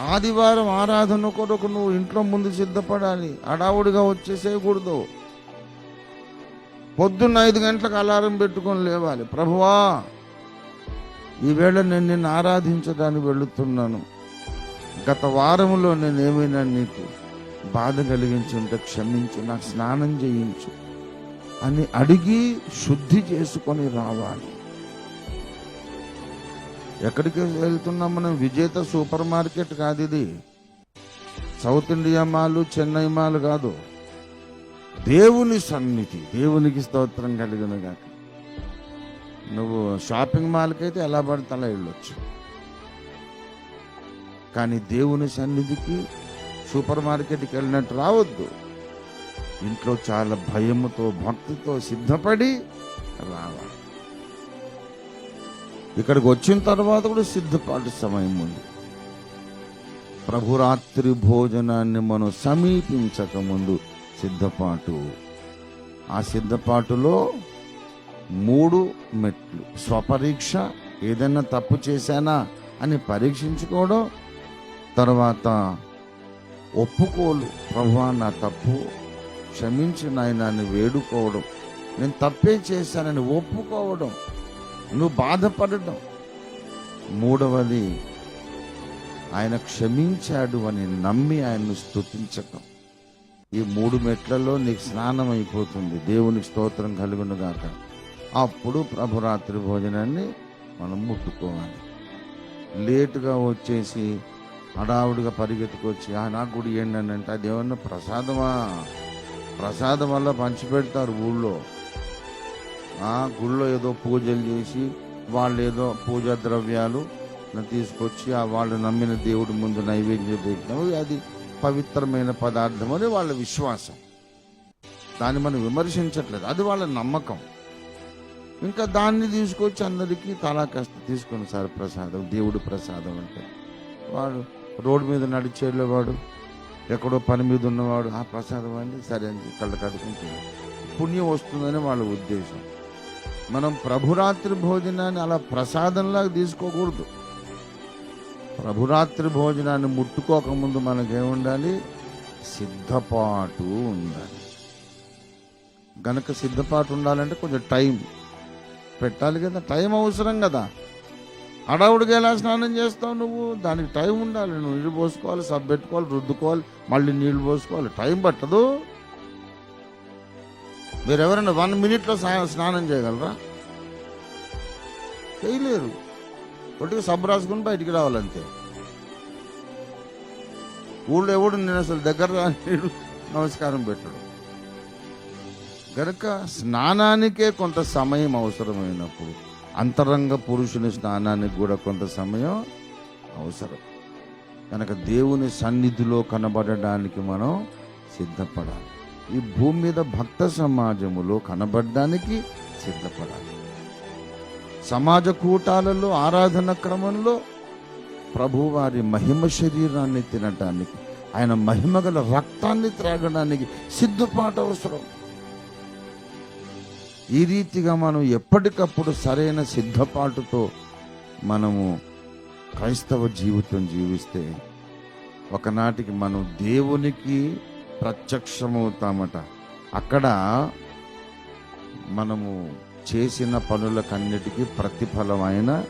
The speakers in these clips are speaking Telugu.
ఆదివారం ఆరాధన కొరకు నువ్వు ఇంట్లో ముందు సిద్ధపడాలి. అడావుడిగా వచ్చేసేయకూడదు. పొద్దున్న ఐదు గంటలకు అలారం పెట్టుకొని లేవాలి. ప్రభువా ఈవేళ నేను నిన్ను ఆరాధించడానికి వెళుతున్నాను. గత వారంలో నేను ఏమైనా నీకు బాధ కలిగించి ఉంటే క్షమించు నాకు స్నానం చేయించు అని అడిగి శుద్ధి చేసుకొని రావాలి. ఎక్కడికి వెళ్తున్నాం మనం విజేత సూపర్ మార్కెట్ కాదు ఇది. South India mall Chennai mall కాదు. దేవుని సన్నిధి దేవునికి స్తోత్రం కలిగిన గాక నువ్వు షాపింగ్ మాల్కి అయితే ఎలా పడితే అలా వెళ్ళొచ్చు. కానీ దేవుని సన్నిధికి సూపర్ మార్కెట్కి వెళ్ళినట్టు రావద్దు. ఇంట్లో చాలా భయముతో భక్తితో సిద్ధపడి రావాలి. ఇక్కడికి వచ్చిన తర్వాత కూడా సిద్ధపాటు సమయం ఉంది. ప్రభురాత్రి భోజనాన్ని మనం సమీపించక ముందు సిద్ధపాటు. ఆ సిద్ధపాటులో మూడు మెట్లు. స్వపరీక్ష ఏదైనా తప్పు చేశానా అని పరీక్షించుకోవడం తర్వాత ఒప్పుకోలు. ప్రభువా నా తప్పు క్షమించిన నాయనాన్ని వేడుకోవడం. నేను తప్పే చేశానని ఒప్పుకోవడం నువ్వు బాధపడటం మూడవది ఆయన క్షమించాడు అని నమ్మి ఆయన్ను స్తుతించటం. ఈ మూడు మెట్లలో నీకు స్నానం అయిపోతుంది. దేవునికి స్తోత్రం కలుగునుగాక అప్పుడు ప్రభురాత్రి భోజనాన్ని మనం ముట్టుకోవాలి. లేటుగా వచ్చేసి హడావుడిగా పరిగెత్తుకొచ్చి ఆ నా గుడి ఏంటంటే ఆ అది ఏమన్నా ప్రసాదమా? ప్రసాదం వల్ల పంచిపెడతారు ఊళ్ళో. గుళ్ళో ఏదో పూజలు చేసి వాళ్ళు ఏదో పూజా ద్రవ్యాలు తీసుకొచ్చి ఆ వాళ్ళు నమ్మిన దేవుడి ముందు నైవేద్యం పెట్టినాం అది పవిత్రమైన పదార్థం అని వాళ్ళ విశ్వాసం. దాన్ని మనం విమర్శించట్లేదు. అది వాళ్ళ నమ్మకం. ఇంకా దాన్ని తీసుకొచ్చి అందరికీ తలా కష్ట తీసుకుని సార్ ప్రసాదం దేవుడి ప్రసాదం అంటే. వాడు రోడ్డు మీద నడిచేళ్ళేవాడు ఎక్కడో పని మీద ఉన్నవాడు ఆ ప్రసాదం అండి సరే అని కళ్ళ కడుకుంటున్నాడు పుణ్యం వస్తుందని వాళ్ళ ఉద్దేశం. మనం ప్రభురాత్రి భోజనాన్ని అలా ప్రసాదంలాగా తీసుకోకూడదు. ప్రభురాత్రి భోజనాన్ని ముట్టుకోకముందు మనకేముండాలి? సిద్ధపాటు ఉండాలి. గనక సిద్ధపాటు ఉండాలంటే కొంచెం టైం పెట్టాలి కదా టైం అవసరం కదా. అడవుడికి ఎలా స్నానం చేస్తావు నువ్వు? దానికి టైం ఉండాలి. నువ్వు నీళ్ళు పోసుకోవాలి సబ్బెట్టుకోవాలి రుద్దుకోవాలి మళ్ళీ నీళ్ళు పోసుకోవాలి. టైం పట్టదు. మీరు ఎవరైనా వన్ మినిట్లో స్నా- స్నానం చేయగలరా? చేయలేరు. ఒకటి సబ్బు రాసుకుని బయటికి రావాలంతే. ఊళ్ళో ఎవడు నేను అసలు దగ్గర నమస్కారం పెట్టడు. గనక స్నానానికే కొంత సమయం అవసరమైనప్పుడు అంతరంగ పురుషుని స్నానానికి కూడా కొంత సమయం అవసరం. కనుక దేవుని సన్నిధిలో కనబడడానికి మనం సిద్ధపడాలి. ఈ భూమి మీద భక్త సమాజములో కనబడడానికి సిద్ధపడాలి. సమాజ కూటాలలో ఆరాధన క్రమంలో ప్రభువారి మహిమ శరీరాన్ని తినటానికి ఆయన మహిమ గల రక్తాన్ని త్రాగడానికి సిద్ధపాటు అవసరం. ఈ రీతిగా మనం ఎప్పటికప్పుడు సరైన సిద్ధపాటుతో మనము క్రైస్తవ జీవితం జీవిస్తే ఒకనాటికి మనం దేవునికి ప్రత్యక్షమవుతామట. అక్కడ మనము చేసిన పనులకన్నిటికీ ప్రతిఫలం ఆయన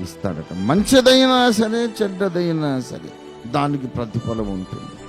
ఇస్తాడట. మంచిదైనా సరే చెడ్డదైనా సరే దానికి ప్రతిఫలం ఉంటుంది.